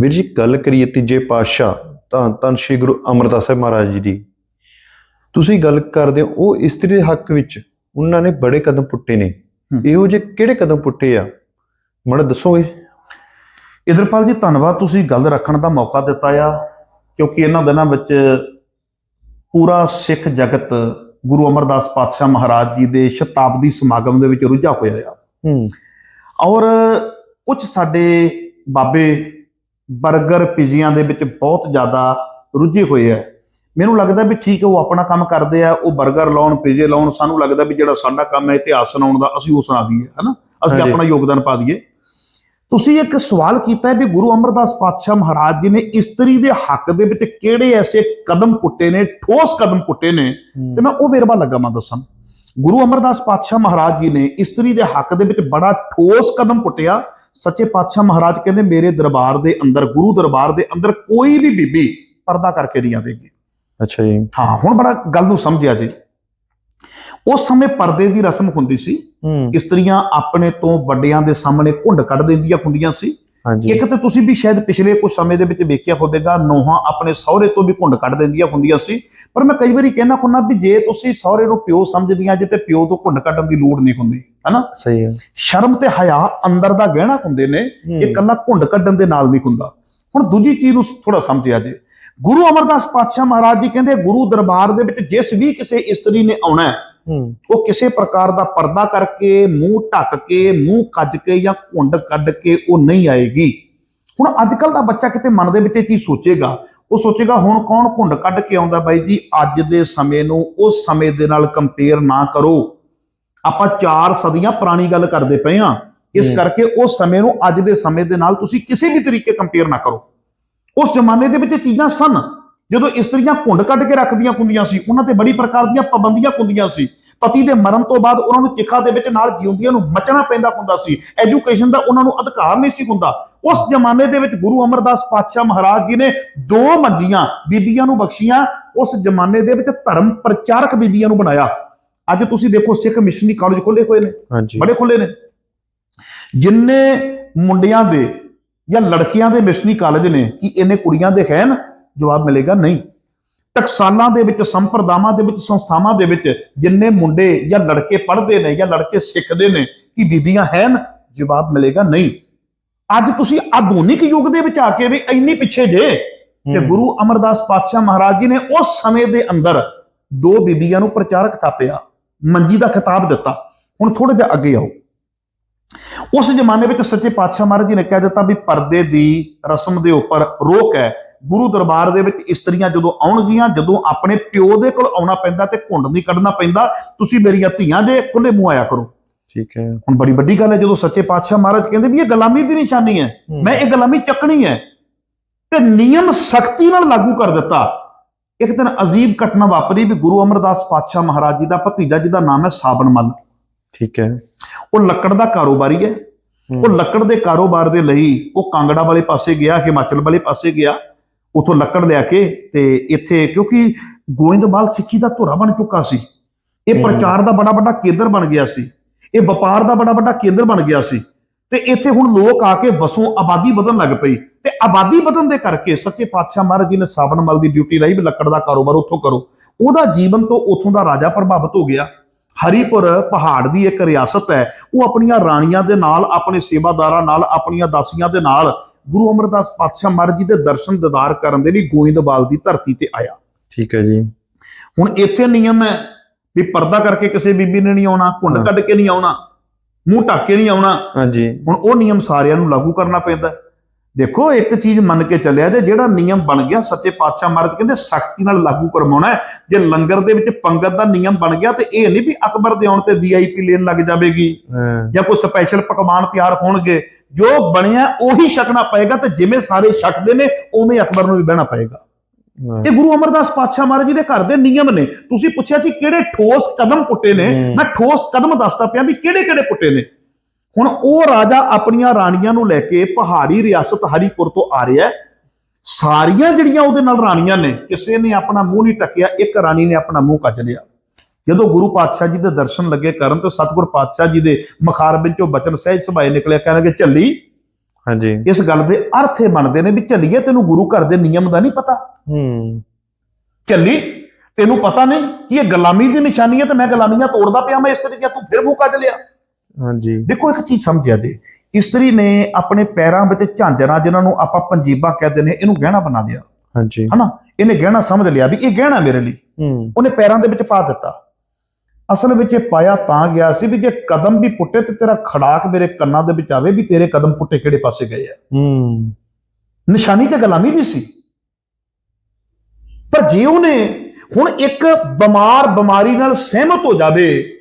ਵੀਰ ਜੀ ਗੱਲ ਕਰੀਏ ਤੀਜੇ ਪਾਤਸ਼ਾਹ ਤਾਂ ਧੰਨ ਸ਼੍ਰੀ ਗੁਰੂ ਅਮਰਦਾਸ ਸਾਹਿਬ ਮਹਾਰਾਜ ਜੀ ਦੀ। ਤੁਸੀਂ ਗੱਲ ਕਰਦੇ ਹੋ ਉਹ ਇਸਤਰੀ ਦੇ ਹੱਕ ਵਿੱਚ ਉਹਨਾਂ ਨੇ ਬੜੇ ਕਦਮ ਪੁੱਟੇ ਨੇ। ਇਹੋ ਜਿਹੇ ਕਿਹੜੇ ਕਦਮ ਪੁੱਟੇ ਆ? ਮੜਾ ਦੱਸੋਗੇ? ਇਦਰਪਾਲ ਜੀ ਧੰਨਵਾਦ ਤੁਸੀਂ ਗੱਲ ਰੱਖਣ ਦਾ ਮੌਕਾ ਦਿੱਤਾ ਆ ਕਿਉਂਕਿ ਇਹਨਾਂ ਦਿਨਾਂ ਵਿੱਚ ਪੂਰਾ ਸਿੱਖ ਜਗਤ ਗੁਰੂ ਅਮਰਦਾਸ ਪਾਤਸ਼ਾਹ ਮਹਾਰਾਜ ਜੀ ਦੇ ਸ਼ਤਾਬਦੀ ਸਮਾਗਮ ਦੇ ਵਿੱਚ ਰੁੱਝਾ ਹੋਇਆ ਆ। ਹੂੰ। ਔਰ ਕੁਝ ਸਾਡੇ ਬਾਬੇ 버ਗਰ ਪੀਜ਼ੀਆਂ ਦੇ ਵਿੱਚ ਬਹੁਤ ਜ਼ਿਆਦਾ ਰੁੱਝੇ ਹੋਏ ਆ। ਮੈਨੂੰ ਲੱਗਦਾ ਵੀ ਠੀਕ ਹੈ ਉਹ ਆਪਣਾ ਕੰਮ ਕਰਦੇ ਆ ਉਹ 버ਗਰ ਲਾਉਣ ਪੀਜ਼ੇ ਲਾਉਣ ਸਾਨੂੰ ਲੱਗਦਾ ਵੀ ਜਿਹੜਾ ਸਾਡਾ ਕੰਮ ਹੈ ਇਤਿਹਾਸ ਸੁਣਾਉਣ ਦਾ ਅਸੀਂ ਉਹ ਸੁਣਾ ਦਈਏ ਹਨਾ? ਅਸੀਂ। ਆਪਣਾ ਯੋਗਦਾਨ ਪਾ ਦਈਏ। ਤੁਸੀਂ ਇੱਕ ਸਵਾਲ ਕੀਤਾ ਹੈ ਵੀ ਗੁਰੂ ਅਮਰਦਾਸ ਪਾਤਸ਼ਾਹ ਮਹਾਰਾਜ ਜੀ ਨੇ ਇਸਤਰੀ ਦੇ ਹੱਕ ਦੇ ਵਿੱਚ ਕਿਹੜੇ ਐਸੇ ਕਦਮ ਪੁੱਟੇ ਨੇ ਠੋਸ ਕਦਮ ਪੁੱਟੇ ਨੇ? ਤੇ ਮੈਂ ਉਹ ਵੇਰਵਾ ਲੱਗਾ ਮੈਂ ਦੱਸਣ ਗੁਰੂ ਅਮਰਦਾਸ ਪਾਤਸ਼ਾਹ ਮਹਾਰਾਜ ਜੀ ਨੇ ਇਸਤਰੀ ਦੇ ਹੱਕ ਦੇ ਵਿੱਚ ਬੜਾ ਠੋਸ ਕਦਮ ਪੁੱਟਿਆ ਸੱਚੇ ਪਾਤਸ਼ਾਹ ਮਹਾਰਾਜ ਕਹਿੰਦੇ ਮੇਰੇ ਦਰਬਾਰ ਦੇ ਅੰਦਰ ਗੁਰੂ ਦਰਬਾਰ ਦੇ ਅੰਦਰ ਕੋਈ ਵੀ ਬੀਬੀ ਪਰਦਾ ਕਰਕੇ ਨਹੀਂ ਆਵੇਗੀ। ਅੱਛਾ ਜੀ। ਹਾਂ ਹੁਣ ਬੜਾ ਗੱਲ ਨੂੰ ਸਮਝਿਆ ਜੀ। ਉਸ ਸਮੇਂ ਪਰਦੇ ਦੀ ਰਸਮ ਹੁੰਦੀ ਸੀ। ਇਸਤਰੀਆਂ ਆਪਣੇ ਤੋਂ ਵੱਡਿਆਂ ਦੇ ਸਾਹਮਣੇ ਘੁੰਡ ਕੱਢ ਦਿੰਦੀਆਂ ਹੁੰਦੀਆਂ ਸੀ। ਇੱਕ ਤੇ ਤੁਸੀਂ ਵੀ ਸ਼ਾਇਦ ਪਿਛਲੇ ਕੁਝ ਸਮੇਂ ਦੇ ਵਿੱਚ ਵੇਖਿਆ ਹੋਵੇਗਾ ਨੋਹਾਂ ਆਪਣੇ ਸਹੁਰੇ ਤੋਂ ਵੀ ਘੁੰਡ ਕੱਢ ਦਿੰਦੀਆਂ ਹੁੰਦੀਆਂ ਸੀ। ਪਰ ਮੈਂ ਕਈ ਵਾਰੀ ਕਹਿਣਾ ਹੁੰਨਾ ਵੀ ਜੇ ਤੁਸੀਂ ਸਹੁਰੇ ਨੂੰ ਪਿਓ ਸਮਝਦੀਆਂ ਜੇ ਤੇ ਪਿਓ ਤੋਂ ਘੁੰਡ ਕੱਢਣ ਦੀ ਲੋੜ ਨਹੀਂ ਹੁੰਦੀ ਹਨਾ? ਸਹੀ ਹੈ। ਸ਼ਰਮ ਤੇ ਹਯਾ ਅੰਦਰ ਦਾ ਗਹਿਣਾ ਹੁੰਦੇ ਨੇ ਇਹ ਇਕੱਲਾ ਘੁੰਡ ਕੱਢਣ ਦੇ ਨਾਲ ਨਹੀਂ ਹੁੰਦਾ। ਹੁਣ ਦੂਜੀ ਚੀਜ਼ ਨੂੰ ਥੋੜਾ ਸਮਝਿਆ ਜੇ। ਗੁਰੂ ਅਮਰਦਾਸ ਪਾਤਸ਼ਾਹ ਮਹਾਰਾਜ ਜੀ ਕਹਿੰਦੇ ਗੁਰੂ ਦਰਬਾਰ ਦੇ ਵਿੱਚ ਜਿਸ ਵੀ ਕਿਸੇ ਇਸਤਰੀ ਨੇ ਆਉਣਾ ਹੂੰ ਉਹ ਕਿਸੇ ਪ੍ਰਕਾਰ ਦਾ ਪਰਦਾ ਕਰਕੇ ਮੂੰਹ ਢੱਕ ਕੇ ਮੂੰਹ ਕੱਜ ਕੇ ਜਾਂ ਘੁੰਡ ਕੱਢ ਕੇ ਉਹ ਨਹੀਂ ਆਏਗੀ। ਹੁਣ ਅੱਜ ਕੱਲ ਦਾ ਬੱਚਾ ਕਿਤੇ ਮਨ ਦੇ ਵਿੱਚ ਚੀਜ਼ ਸੋਚੇਗਾ? ਉਹ ਸੋਚੇਗਾ ਹੁਣ ਕੌਣ ਘੁੰਡ ਕੱਢ ਕੇ ਆਉਂਦਾ ਬਾਈ ਜੀ? ਅੱਜ ਦੇ ਸਮੇਂ ਨੂੰ ਉਸ ਸਮੇਂ ਦੇ ਨਾਲ ਕੰਪੇਅਰ ਨਾ ਕਰੋ। ਆਪਾਂ ਚਾਰ ਸਦੀਆਂ ਪੁਰਾਣੀ ਗੱਲ ਕਰਦੇ ਪਏ ਆ ਇਸ। ਕਰਕੇ ਉਸ ਸਮੇਂ ਨੂੰ ਅੱਜ ਦੇ ਸਮੇਂ ਦੇ ਨਾਲ ਤੁਸੀਂ ਕਿਸੇ ਵੀ ਤਰੀਕੇ ਕੰਪੇਅਰ ਨਾ ਕਰੋ। ਉਸ ਜ਼ਮਾਨੇ ਦੇ ਵਿੱਚ ਚੀਜ਼ਾਂ ਸਨ। ਜਦੋਂ ਇਸਤਰੀਆਂ ਘੁੰਡ ਕੱਢ ਕੇ ਰੱਖਦੀਆਂ ਹੁੰਦੀਆਂ ਸੀ ਉਹਨਾਂ ਤੇ ਬੜੀ ਪ੍ਰਕਾਰ ਦੀਆਂ ਪਾਬੰਦੀਆਂ ਹੁੰਦੀਆਂ ਸੀ। ਪਤੀ ਦੇ ਮਰਨ ਤੋਂ ਬਾਅਦ ਉਹਨਾਂ ਨੂੰ ਚਿਖਾ ਦੇ ਵਿੱਚ ਨਾਲ ਜਿਉਂਦਿਆਂ ਨੂੰ ਮਚਣਾ ਪੈਂਦਾ ਹੁੰਦਾ ਸੀ। ਐਜੂਕੇਸ਼ਨ ਦਾ ਉਹਨਾਂ ਨੂੰ ਅਧਿਕਾਰ ਨਹੀਂ ਸੀ ਹੁੰਦਾ। ਉਸ ਜ਼ਮਾਨੇ ਦੇ ਵਿੱਚ ਗੁਰੂ ਅਮਰਦਾਸ ਪਾਤਸ਼ਾਹ ਮਹਾਰਾਜ ਜੀ ਨੇ ਦੋ ਮੰਜੀਆਂ ਬੀਬੀਆਂ ਨੂੰ ਬਖਸ਼ੀਆਂ ਉਸ ਜ਼ਮਾਨੇ ਦੇ ਵਿੱਚ ਧਰਮ ਪ੍ਰਚਾਰਕ ਬੀਬੀਆਂ ਨੂੰ ਬਣਾਇਆ। ਅੱਜ ਤੁਸੀਂ ਦੇਖੋ ਸਿੱਖ ਮਿਸ਼ਨਰੀ ਕਾਲਜ ਖੋਲੇ ਹੋਏ ਨੇ ਬੜੇ ਖੁੱਲੇ ਨੇ। ਜਿੰਨੇ ਮੁੰਡਿਆਂ ਦੇ ਜਾਂ ਲੜਕੀਆਂ ਦੇ ਮਿਸ਼ਨਰੀ ਕਾਲਜ ਨੇ ਕਿ ਇਹਨੇ ਕੁੜੀਆਂ ਦੇ ਹੈ ਨਾ ਜਵਾਬ ਮਿਲੇਗਾ? ਨਹੀਂ। ਟਕਸਾਲਾਂ ਦੇ ਵਿੱਚ ਸੰਪਰਦਾਵਾਂ ਦੇ ਵਿੱਚ ਸੰਸਥਾਵਾਂ ਦੇ ਵਿੱਚ ਜਿੰਨੇ ਮੁੰਡੇ ਜਾਂ ਲੜਕੇ ਪੜ੍ਹਦੇ ਨੇ ਜਾਂ ਲੜਕੇ ਸਿੱਖਦੇ ਨੇ ਕਿ ਬੀਬੀਆਂ ਹਨ ਜਵਾਬ ਮਿਲੇਗਾ ਨਹੀਂ। ਅੱਜ ਤੁਸੀਂ ਆਧੁਨਿਕ ਯੁੱਗ ਦੇ ਵਿੱਚ ਆ ਕੇ ਵੀ ਇੰਨੀ ਪਿੱਛੇ ਜੇ ਹੂੰ, ਗੁਰੂ ਅਮਰਦਾਸ ਪਾਤਸ਼ਾਹ ਮਹਾਰਾਜ ਜੀ ਨੇ ਉਸ ਸਮੇਂ ਦੇ ਅੰਦਰ ਦੋ ਬੀਬੀਆਂ ਨੂੰ ਪ੍ਰਚਾਰਕ ਥਾਪਿਆ ਮੰਜੀ ਦਾ ਖਿਤਾਬ ਦਿੱਤਾ। ਹੁਣ ਥੋੜਾ ਜਿਹਾ ਅੱਗੇ ਆਓ। ਉਸ ਜ਼ਮਾਨੇ ਵਿੱਚ ਸੱਚੇ ਪਾਤਸ਼ਾਹ ਮਹਾਰਾਜ ਜੀ ਨੇ ਕਹਿ ਦਿੱਤਾ ਵੀ ਪਰਦੇ ਦੀ ਰਸਮ ਦੇ ਉੱਪਰ ਰੋਕ ਹੈ। ਗੁਰੂ ਦਰਬਾਰ ਦੇ ਵਿੱਚ ਇਸਤਰੀਆਂ ਜਦੋਂ ਆਉਣਗੀਆਂ ਜਦੋਂ ਆਪਣੇ ਪਿਓ ਦੇ ਕੋਲ ਆਉਣਾ ਪੈਂਦਾ ਤੇ ਘੁੰਡ ਨਹੀਂ ਕੱਢਣਾ ਪੈਂਦਾ ਤੁਸੀਂ ਮੇਰੀਆਂ ਧੀਆਂ ਦੇ ਖੁੱਲੇ ਮੂੰਹ ਆਇਆ ਕਰੋ। ਠੀਕ ਹੈ। ਹੁਣ ਬੜੀ ਵੱਡੀ ਗੱਲ ਹੈ ਜਦੋਂ ਸੱਚੇ ਪਾਤਸ਼ਾਹ ਮਹਾਰਾਜ ਕਹਿੰਦੇ ਵੀ ਇਹ ਗੁਲਾਮੀ ਦੀ ਨਿਸ਼ਾਨੀ ਹੈ ਮੈਂ ਇਹ ਗੁਲਾਮੀ ਚੱਕਣੀ ਹੈ ਤੇ ਨਿਯਮ ਸਖਤੀ ਨਾਲ ਲਾਗੂ ਕਰ ਦਿੱਤਾ। ਇੱਕ ਦਿਨ ਅਜੀਬ ਘਟਨਾ ਵਾਪਰੀ ਵੀ ਗੁਰੂ ਅਮਰਦਾਸ ਪਾਤਸ਼ਾਹ ਮਹਾਰਾਜ ਜੀ ਦਾ ਭਤੀਜਾ ਜਿਹਦਾ ਨਾਮ ਹੈ ਸਾਬਨ ਮੱਲ। ਠੀਕ ਹੈ। ਉਹ ਲੱਕੜ ਦਾ ਕਾਰੋਬਾਰੀ ਹੂੰ, ਉਹ ਲੱਕੜ ਦੇ ਕਾਰੋਬਾਰ ਦੇ ਲਈ ਉਹ ਕਾਂਗੜਾ ਵਾਲੇ ਪਾਸੇ ਗਿਆ ਹਿਮਾਚਲ ਵਾਲੇ ਪਾਸੇ ਗਿਆ। ਉਥੋਂ ਲੱਕੜ ਲਿਆ ਕੇ ਤੇ ਇੱਥੇ ਕਿਉਂਕਿ ਗੋਇੰਦਵਾਲ ਸਿੱਖੀ ਦਾ ਧੁਰਾ ਬਣ ਚੁੱਕਾ ਸੀ। ਇਹ। ਪ੍ਰਚਾਰ ਦਾ ਬੜਾ ਵੱਡਾ ਕੇਂਦਰ ਬਣ ਗਿਆ ਸੀ। ਇਹ ਵਪਾਰ ਦਾ ਬੜਾ ਵੱਡਾ ਕੇਂਦਰ ਬਣ ਗਿਆ ਸੀ। ਤੇ ਇੱਥੇ ਹੁਣ ਲੋਕ ਆ ਕੇ ਵਸੋਂ ਆਬਾਦੀ ਵਧਣ ਲੱਗ ਪਈ। ਤੇ ਆਬਾਦੀ ਵਧਣ ਦੇ ਕਰਕੇ ਸੱਚੇ ਪਾਤਸ਼ਾਹ ਮਹਾਰਾਜ ਜੀ ਨੇ ਸਾਬਨ ਮਲ ਦੀ ਡਿਊਟੀ ਲਈ ਵੀ ਲੱਕੜ ਦਾ ਕਾਰੋਬਾਰ ਉੱਥੋਂ ਕਰੋ। ਉਹਦਾ ਜੀਵਨ ਤੋਂ ਉੱਥੋਂ ਦਾ ਰਾਜਾ ਪ੍ਰਭਾਵਿਤ ਹੋ ਗਿਆ। ਹਰੀਪੁਰ ਪਹਾੜ ਦੀ ਇੱਕ ਰਿਆਸਤ ਹੈ। ਉਹ ਆਪਣੀਆਂ ਰਾਣੀਆਂ ਦੇ ਨਾਲ ਆਪਣੇ ਸੇਵਾਦਾਰਾਂ ਨਾਲ ਆਪਣੀਆਂ ਦਾਸੀਆਂ ਦੇ ਨਾਲ ਗੁਰੂ ਅਮਰਦਾਸ ਪਾਤਸ਼ਾਹ ਮਹਾਰਾਜ ਜੀ ਦੇ ਦਰਸ਼ਨ ਦਿਦਾਰ ਕਰਨ ਦੇ ਲਈ ਗੋਇੰਦਵਾਲ ਦੀ ਧਰਤੀ ਤੇ ਆਇਆ ਠੀਕ ਹੈ ਜੀ ਹੁਣ ਇੱਥੇ ਨਿਯਮ ਹੈ ਵੀ ਪਰਦਾ ਕਰਕੇ ਕਿਸੇ ਬੀਬੀ ਨੇ ਨਹੀਂ ਆਉਣਾ ਘੁੰਡ। ਕੱਢ ਕੇ ਨਹੀਂ ਆਉਣਾ ਮੂੰਹ ਢੱਕ ਕੇ ਨਹੀਂ ਆਉਣਾ ਹਾਂਜੀ ਹੁਣ ਉਹ ਨਿਯਮ ਸਾਰਿਆਂ ਨੂੰ ਲਾਗੂ ਕਰਨਾ ਪੈਂਦਾ ਹੈ। ਦੇਖੋ ਇੱਕ ਚੀਜ਼ ਮੰਨ ਕੇ ਚੱਲਿਆ ਜੇ ਜਿਹੜਾ ਨਿਯਮ ਬਣ ਗਿਆ ਸੱਚੇ ਪਾਤਸ਼ਾਹ ਮਹਾਰਾਜ ਕਹਿੰਦੇ ਸਖਤੀ ਨਾਲ ਲਾਗੂ ਕਰਵਾਉਣਾ ਹੈ। ਜੇ ਲੰਗਰ ਦੇ ਵਿੱਚ ਪੰਗਤ ਦਾ ਨਿਯਮ ਬਣ ਗਿਆ ਤੇ ਇਹ ਨਹੀਂ ਵੀ ਅਕਬਰ ਦੇ ਆਉਣ ਤੇ ਵੀਆਈਪੀ ਲੈਣ ਲੱਗ ਜਾਵੇਗੀ ਜਾਂ ਕੋਈ ਸਪੈਸ਼ਲ ਪਕਵਾਨ ਤਿਆਰ ਹੋਣਗੇ। ਜੋ ਬਣਿਆ ਉਹੀ ਛਕਣਾ ਪਏਗਾ ਤੇ ਜਿਵੇਂ ਸਾਰੇ ਛਕਦੇ ਨੇ ਉਵੇਂ ਅਕਬਰ ਨੂੰ ਵੀ ਬਹਿਣਾ ਪਏਗਾ। ਇਹ ਗੁਰੂ ਅਮਰਦਾਸ ਪਾਤਸ਼ਾਹ ਮਹਾਰਾਜ ਜੀ ਦੇ ਘਰ ਦੇ ਨਿਯਮ ਨੇ। ਤੁਸੀਂ ਪੁੱਛਿਆ ਸੀ ਕਿਹੜੇ ਠੋਸ ਕਦਮ ਪੁੱਟੇ ਨੇ। ਮੈਂ ਠੋਸ ਕਦਮ ਦੱਸਦਾ ਪਿਆ ਵੀ ਕਿਹੜੇ ਕਿਹੜੇ ਪੁੱਟੇ ਨੇ। ਹੁਣ ਉਹ ਰਾਜਾ ਆਪਣੀਆਂ ਰਾਣੀਆਂ ਨੂੰ ਲੈ ਕੇ ਪਹਾੜੀ ਰਿਆਸਤ ਹਰੀਪੁਰ ਤੋਂ ਆ ਰਿਹਾ ਹੈ। ਸਾਰੀਆਂ ਜਿਹੜੀਆਂ ਉਹਦੇ ਨਾਲ ਰਾਣੀਆਂ ਨੇ ਕਿਸੇ ਨੇ ਆਪਣਾ ਮੂੰਹ ਨਹੀਂ ਟੱਕਿਆ ਇੱਕ ਰਾਣੀ ਨੇ ਆਪਣਾ ਮੂੰਹ ਕੱਜ ਲਿਆ। ਜਦੋਂ ਗੁਰੂ ਪਾਤਸ਼ਾਹ ਜੀ ਦੇ ਦਰਸ਼ਨ ਲੱਗੇ ਕਰਨ ਤੇ ਸਤਿਗੁਰ ਪਾਤਸ਼ਾਹ ਜੀ ਦੇ ਮਖਾਰ ਵਿੱਚੋਂ ਬਚਨ ਸਹਿਜ ਸੁਭਾਏ ਨਿਕਲਿਆ ਕਹਿਣਗੇ ਝੱਲੀ। ਹਾਂਜੀ। ਇਸ ਗੱਲ ਦੇ ਅਰਥ ਇਹ ਬਣਦੇ ਨੇ ਵੀ ਚੱਲੀਏ ਤੈਨੂੰ ਗੁਰੂ ਘਰ ਦੇ ਨਿਯਮ ਦਾ ਨਹੀਂ ਪਤਾ। ਹੂੰ। ਚੱਲੀ ਤੈਨੂੰ ਪਤਾ ਨਹੀਂ ਕਿ ਇਹ ਗੁਲਾਮੀ ਦੀ ਨਿਸ਼ਾਨੀ ਹੈ ਤੇ ਮੈਂ ਗੁਲਾਮੀਆਂ ਤੋੜਦਾ ਪਿਆ ਮੈਂ ਇਸ ਤਰੀਕੇ ਤੂੰ ਫਿਰ ਮੂੰਹ ਕੱਢ ਲਿਆ। ਹਾਂਜੀ। ਦੇਖੋ ਇੱਕ ਚੀਜ਼ ਸਮਝਿਆ ਜੇ ਇਸਤਰੀ ਨੇ ਆਪਣੇ ਪੈਰਾਂ ਵਿੱਚ ਝਾਂਜਰਾਂ ਜਿਨ੍ਹਾਂ ਨੂੰ ਆਪਾਂ ਪੰਜੀਬਾਂ ਕਹਿੰਦੇ ਨੇ ਇਹਨੂੰ ਗਹਿਣਾ ਬਣਾ ਲਿਆ। ਹਾਂਜੀ। ਹਨਾ? ਇਹਨੇ ਗਹਿਣਾ ਸਮਝ ਲਿਆ ਵੀ ਇਹ ਗਹਿਣਾ ਮੇਰੇ ਲਈ। ਹੂੰ। ਉਹਨੇ ਪੈਰਾਂ ਦੇ ਵਿੱਚ ਪਾ ਦਿੱਤਾ। ਅਸਲ ਵਿੱਚ ਇਹ ਪਾਇਆ ਤਾਂ ਗਿਆ ਸੀ ਵੀ ਜੇ ਕਦਮ ਵੀ ਪੁੱਟੇ ਤੇ ਤੇਰਾ ਖੜਾਕ ਮੇਰੇ ਕੰਨਾਂ ਦੇ ਵਿੱਚ ਆਵੇ ਵੀ ਤੇਰੇ ਕਦਮ ਪੁੱਟੇ ਕਿਹੜੇ ਪਾਸੇ ਗਏ ਆ। ਹੂੰ। ਨਿਸ਼ਾਨੀ ਤੇ ਗੁਲਾਮੀ ਦੀ ਸੀ। ਪਰ ਜੇ ਉਹਨੇ ਹੁਣ ਇੱਕ ਬਿਮਾਰ ਬਿਮਾਰੀ ਨਾਲ ਸਹਿਮਤ ਹੋ ਜਾਵੇ